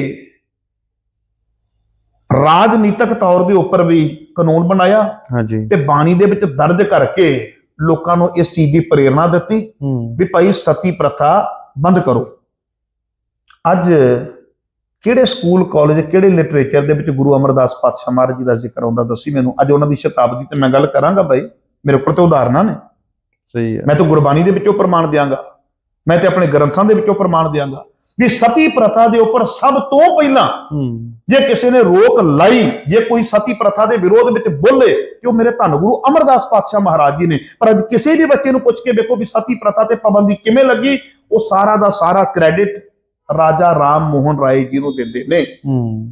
ਰਾਜਨੀਤਿਕ ਤੌਰ ਦੇ ਉੱਪਰ ਵੀ ਕਾਨੂੰਨ ਬਣਾਇਆ ਹਾਂਜੀ। ਤੇ ਬਾਣੀ ਦੇ ਵਿੱਚ ਦਰਜ ਕਰਕੇ ਲੋਕਾਂ ਨੂੰ ਇਸ ਚੀਜ਼ ਦੀ ਪ੍ਰੇਰਣਾ ਦਿੱਤੀ ਵੀ ਭਾਈ ਸਤੀ ਪ੍ਰਥਾ ਬੰਦ ਕਰੋ। ਅੱਜ ਕਿਹੜੇ ਸਕੂਲ ਕਾਲਜ ਕਿਹੜੇ ਲਿਟਰੇਚਰ ਦੇ ਵਿੱਚ ਗੁਰੂ ਅਮਰਦਾਸ ਪਾਤਸ਼ਾਹ ਮਹਾਰਾਜ ਜੀ ਦਾ ਜ਼ਿਕਰ ਆਉਂਦਾ ਦੱਸੀ ਮੈਨੂੰ? ਅੱਜ ਉਹਨਾਂ ਦੀ ਸ਼ਤਾਬਦੀ ਤੇ ਮੈਂ ਗੱਲ ਕਰਾਂਗਾ ਭਾਈ। ਮੇਰੇ ਕੋਲ ਤੇ ਉਦਾਹਰਨਾਂ ਨੇ। ਸਹੀ ਹੈ। ਮੈਂ ਤਾਂ ਗੁਰਬਾਣੀ ਦੇ ਵਿੱਚੋਂ ਪ੍ਰਮਾਣ ਦਿਆਂਗਾ। ਮੈਂ ਤੇ ਆਪਣੇ ਗ੍ਰੰਥਾਂ ਦੇ ਵਿੱਚੋਂ ਪ੍ਰਮਾਣ ਦਿਆਂਗਾ। ਵੀ ਸਤੀ ਪ੍ਰਥਾ ਦੇ ਉੱਪਰ ਸਭ ਤੋਂ ਪਹਿਲਾਂ ਹੂੰ। ਜੇ ਕਿਸੇ ਨੇ ਰੋਕ ਲਾਈ ਜੇ ਕੋਈ ਸਤੀ ਪ੍ਰਥਾ ਦੇ ਵਿਰੋਧ ਵਿੱਚ ਬੋਲੇ ਕਿ ਉਹ ਮੇਰੇ ਧੰਨ ਗੁਰੂ ਅਮਰਦਾਸ ਪਾਤਸ਼ਾਹ ਮਹਾਰਾਜ ਜੀ ਨੇ ਪਰ ਅੱਜ ਕਿਸੇ ਵੀ ਬੱਚੇ ਨੂੰ ਪੁੱਛ ਕੇ ਵੇਖੋ ਵੀ ਸਤੀ ਪ੍ਰਥਾ ਤੇ ਪਾਬੰਦੀ ਕਿਵੇਂ ਲੱਗੀ ਉਹ ਸਾਰਾ ਦਾ ਸਾਰਾ ਕ੍ਰੈਡਿਟ ਰਾਜਾ ਰਾਮ ਮੋਹਨ ਰਾਏ ਜੀ ਨੂੰ ਦਿੰਦੇ ਨੇ।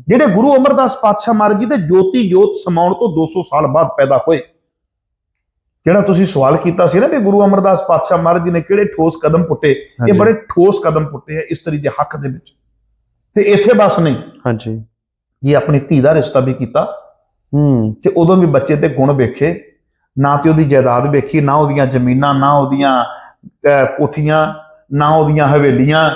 ਜਿਹੜੇ ਗੁਰੂ ਅਮਰਦਾਸ ਪਾਤਸ਼ਾਹ ਮਹਾਰਾਜ ਜੀ ਦੇ ਜੋਤੀ ਜੋਤ ਸਮਾਉਣ ਤੋਂ 200 ਸਾਲ ਬਾਅਦ ਪੈਦਾ ਹੋਏ ਜਿਹੜਾ ਤੁਸੀਂ ਸਵਾਲ ਕੀਤਾ ਸੀ ਨਾ ਵੀ ਗੁਰੂ ਅਮਰਦਾਸ ਪਾਤਸ਼ਾਹ ਮਹਾਰਾਜ ਜੀ ਨੇ ਕਿਹੜੇ ਠੋਸ ਕਦਮ ਪੁੱਟੇ ਇਹ। ਬੜੇ ਠੋਸ ਕਦਮ ਪੁੱਟੇ ਆ ਇਸਤਰੀ ਦੇ ਹੱਕ ਦੇ ਵਿੱਚ। ਤੇ ਇੱਥੇ ਬਸ ਨਹੀਂ। ਹਾਂਜੀ। ਜੀ ਆਪਣੀ ਧੀ ਦਾ ਰਿਸ਼ਤਾ ਵੀ ਕੀਤਾ ਹੂੰ। ਤੇ ਉਦੋਂ ਵੀ ਬੱਚੇ ਤੇ ਗੁਣ ਵੇਖੇ ਨਾ ਤੇ ਉਹਦੀ ਜਾਇਦਾਦ ਵੇਖੀ ਨਾ ਉਹਦੀਆਂ ਜ਼ਮੀਨਾਂ ਨਾ ਉਹਦੀਆਂ ਕੋਠੀਆਂ ਨਾ ਉਹਦੀਆਂ ਹਵੇਲੀਆਂ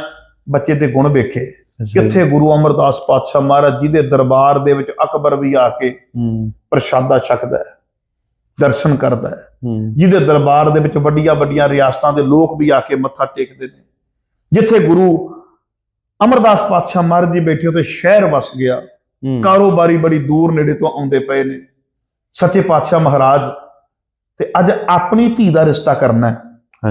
ਬੱਚੇ ਤੇ ਗੁਣ ਵੇਖੇ। ਕਿੱਥੇ ਗੁਰੂ ਅਮਰਦਾਸ ਪਾਤਸ਼ਾਹ ਮਹਾਰਾਜ ਜੀ ਦੇ ਦਰਬਾਰ ਦੇ ਵਿੱਚ ਅਕਬਰ ਵੀ ਆ ਕੇ ਹੂੰ। ਪ੍ਰਸ਼ਾਦਾ ਛਕਦਾ ਹੈ ਦਰਸ਼ਨ ਕਰਦਾ ਹੈ। ਜਿਹਦੇ ਦਰਬਾਰ ਦੇ ਵਿੱਚ ਵੱਡੀਆਂ ਵੱਡੀਆਂ ਰਿਆਸਤਾਂ ਦੇ ਲੋਕ ਵੀ ਆ ਕੇ ਮੱਥਾ ਟੇਕਦੇ ਨੇ। ਜਿੱਥੇ ਗੁਰੂ ਅਮਰਦਾਸ ਪਾਤਸ਼ਾਹ ਮਹਾਰਾਜ ਜੀ ਬੈਠੇ ਉੱਤੇ ਸ਼ਹਿਰ ਵਸ ਗਿਆ। ਕਾਰੋਬਾਰੀ ਬੜੀ ਦੂਰ ਨੇੜੇ ਤੋਂ ਆਉਂਦੇ ਪਏ ਨੇ। ਸੱਚੇ ਪਾਤਸ਼ਾਹ ਮਹਾਰਾਜ ਤੇ ਅੱਜ ਆਪਣੀ ਧੀ ਦਾ ਰਿਸ਼ਤਾ ਕਰਨਾ ਹੈ।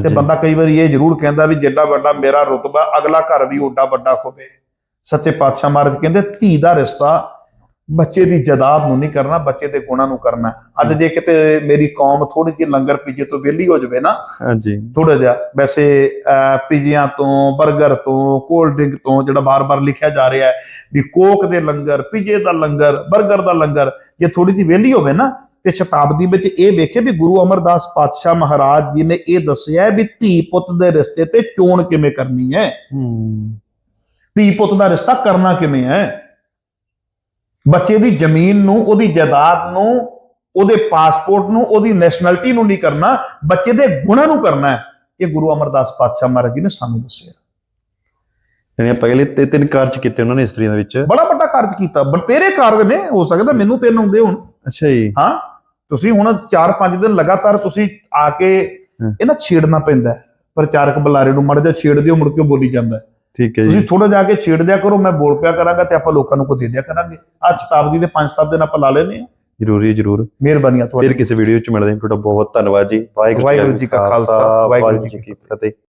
ਤੇ ਬੰਦਾ ਕਈ ਵਾਰੀ ਇਹ ਜ਼ਰੂਰ ਕਹਿੰਦਾ ਵੀ ਜਿੱਡਾ ਵੱਡਾ ਮੇਰਾ ਰੁਤਬਾ ਅਗਲਾ ਘਰ ਵੀ ਓਡਾ ਵੱਡਾ ਹੋਵੇ। ਸੱਚੇ ਪਾਤਸ਼ਾਹ ਮਹਾਰਾਜ ਕਹਿੰਦੇ ਧੀ ਦਾ ਰਿਸ਼ਤਾ ਬੱਚੇ ਦੀ ਜਾਇਦਾਦ ਨੂੰ ਨਹੀਂ ਕਰਨਾ ਬੱਚੇ ਦੇ ਗੁਣਾਂ ਨੂੰ ਕਰਨਾ। ਅੱਜ ਜੇ ਕਿਤੇ ਮੇਰੀ ਕੌਮ ਥੋੜੀ ਜਿਹੀ ਲੰਗਰ ਪੀਜੇ ਤੋਂ ਵਿਹਲੀ ਹੋ ਜਾਵੇ ਨਾ ਹਾਂਜੀ। ਥੋੜਾ ਜਿਹਾ ਵੈਸੇ ਪੀਜ਼ਿਆਂ ਤੋਂ 버ਗਰ ਤੋਂ ਕੋਲਡ ਡਰਿੰਕ ਤੋਂ ਜਿਹੜਾ ਬਾਰ-ਬਾਰ ਲਿਖਿਆ ਜਾ ਰਿਹਾ ਹੈ ਵੀ ਕੋਕ ਦੇ ਲੰਗਰ ਪੀਜ਼ੇ ਦਾ ਲੰਗਰ 버ਗਰ ਦਾ ਲੰਗਰ ਜੇ ਥੋੜੀ ਜਿਹੀ ਵਿਹਲੀ ਹੋਵੇ ਨਾ ਤੇ ਸ਼ਤਾਬਦੀ ਵਿੱਚ ਇਹ ਵੇਖੇ ਵੀ ਗੁਰੂ ਅਮਰਦਾਸ ਪਾਤਸ਼ਾਹ ਮਹਾਰਾਜ ਜੀ ਨੇ ਇਹ ਦੱਸਿਆ ਵੀ ਧੀ ਪੁੱਤ ਦੇ ਰਿਸ਼ਤੇ ਤੇ ਚੋਣ ਕਿਵੇਂ ਕਰਨੀ ਹੈ? ਹੂੰ। ਧੀ ਪੁੱਤ ਦਾ ਰਿਸ਼ਤਾ ਕਰਨਾ ਕਿਵੇਂ ਹੈ? ਬੱਚੇ ਦੀ ਜ਼ਮੀਨ ਨੂੰ ਉਹਦੀ ਜਾਇਦਾਦ ਨੂੰ ਉਹਦੇ ਪਾਸਪੋਰਟ ਨੂੰ ਉਹਦੀ ਨੈਸ਼ਨੈਲਿਟੀ ਨੂੰ ਨਹੀਂ ਕਰਨਾ ਬੱਚੇ ਦੇ ਗੁਣਾਂ ਨੂੰ ਕਰਨਾ ਹੈ ਇਹ ਗੁਰੂ ਅਮਰਦਾਸ ਪਾਤਸ਼ਾਹ ਮਹਾਰਾਜ ਜੀ ਨੇ ਸਾਨੂੰ ਦੱਸਿਆ ਯਾਨੀ ਪਹਿਲੇ ਤੇ ਤਿੰਨ ਕਾਰਜ ਕੀਤੇ ਉਹਨਾਂ ਨੇ ਇਸਤਰੀਆਂ ਦੇ ਵਿੱਚ ਬੜਾ ਵੱਡਾ ਕਾਰਜ ਕੀਤਾ ਬਤੇਰੇ ਕਾਰਜ ਨੇ ਹੋ ਸਕਦਾ ਮੈਨੂੰ ਤਿੰਨ ਆਉਂਦੇ ਹੁਣ ਅੱਛਾ ਜੀ ਹਾਂ ਤੁਸੀਂ ਹੁਣ 4-5 ਦਿਨ ਲਗਾਤਾਰ ਤੁਸੀਂ ਆ ਕੇ ਹਮ। ਇਹ ਨਾ ਛੇੜਨਾ ਪੈਂਦਾ। ਪ੍ਰਚਾਰਕ ਬੁਲਾਰੇ ਨੂੰ ਮੜ ਜਾ ਛੇੜ ਦਿਓ ਮੁੜ ਕੇ ਬੋਲੀ ਜਾਂਦਾ। ਠੀਕ ਹੈ ਤੁਸੀਂ ਜੀ। ਥੋੜਾ ਜਾ ਕੇ ਛੇੜ ਦਿਆ ਕਰੋ ਮੈਂ ਬੋਲ ਪਿਆ ਕਰਾਂਗਾ ਤੇ ਆਪਾਂ ਲੋਕਾਂ ਨੂੰ ਕੋ ਦੇ ਦਿਆ ਕਰਾਂਗੇ। ਅੱਜ ਸ਼ਤਾਬਦੀ ਦੇ 5-7 ਦਿਨ ਆਪਾਂ ਲਾ ਲੈਨੇ ਆ ਜ਼ਰੂਰੀ ਜ਼ਰੂਰ। ਮਿਹਰਬਾਨੀਆਂ ਫਿਰ ਤੁਹਾਡੀ। ਕਿਸੇ ਵੀਡੀਓ ਚ ਮਿਲਦੇ ਹਾਂ। ਤੁਹਾਡਾ ਬਹੁਤ ਧੰਨਵਾਦ ਜੀ। ਵਾਹਿਗੁਰੂ ਜੀ ਕਾ ਖਾਲਸਾ, ਵਾਹਿਗੁਰੂ ਜੀ ਕੀ ਫਤਿਹ।